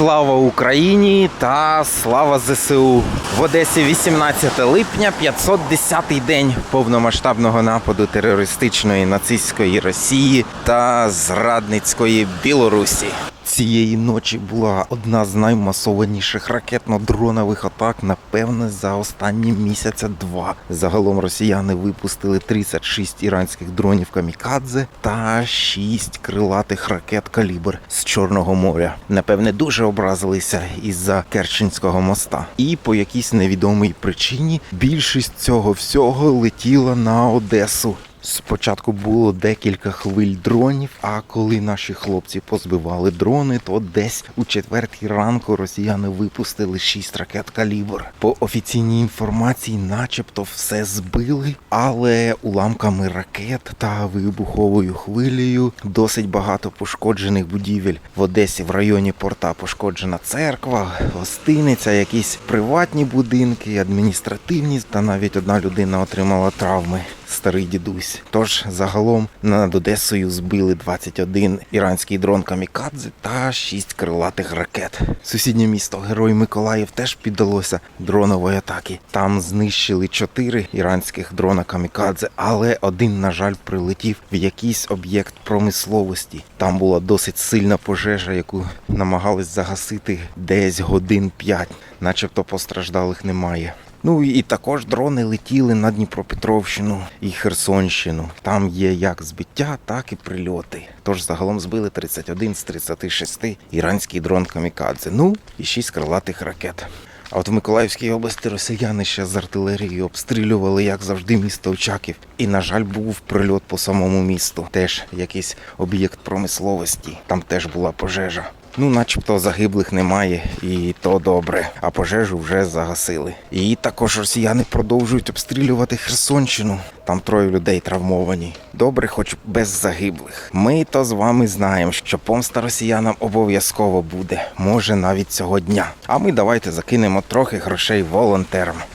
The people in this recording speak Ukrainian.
Слава Україні та слава ЗСУ в Одесі 18 липня, 510-й день повномасштабного нападу терористичної нацистської Росії та зрадницької Білорусі. Цієї ночі була одна з наймасованіших ракетно-дронових атак, напевне, за останні місяця два. Загалом росіяни випустили 36 іранських дронів камікадзе та 6 крилатих ракет калібр з Чорного моря. Напевне, дуже образилися із-за Керченського моста. І по якійсь невідомій причині більшість цього всього летіла на Одесу. Спочатку було декілька хвиль дронів, а коли наші хлопці позбивали дрони, то десь у четвертій ранку росіяни випустили шість ракет калібр. По офіційній інформації, начебто, все збили, але уламками ракет та вибуховою хвилею досить багато пошкоджених будівель. В Одесі в районі порта пошкоджена церква, гостиниця, якісь приватні будинки, адміністративні, та навіть одна людина отримала травми старий дідусь. Тож загалом над Одесою збили 21 іранський дрон камікадзе та 6 крилатих ракет. Сусіднє місто Герой Миколаїв теж піддалося дронової атаки. Там знищили 4 іранських дрона камікадзе, але один, на жаль, прилетів в якийсь об'єкт промисловості. Там була досить сильна пожежа, яку намагались загасити десь годин 5. Начебто постраждалих немає. Ну і також дрони летіли на Дніпропетровщину і Херсонщину. Там є як збиття, так і прильоти. Тож загалом збили 31 з 36 іранський дрон камікадзе. Ну і 6 крилатих ракет. А от в Миколаївській області росіяни ще з артилерії обстрілювали, як завжди, місто Очаків. І, на жаль, був прильот по самому місту. Теж якийсь об'єкт промисловості. Там теж була пожежа. Ну, начебто загиблих немає, і то добре. А пожежу вже загасили. І також росіяни продовжують обстрілювати Херсонщину. Там троє людей травмовані. Добре, хоч без загиблих. Ми то з вами знаємо, що помста росіянам обов'язково буде, може навіть цього дня. А ми давайте закинемо трохи грошей волонтерам.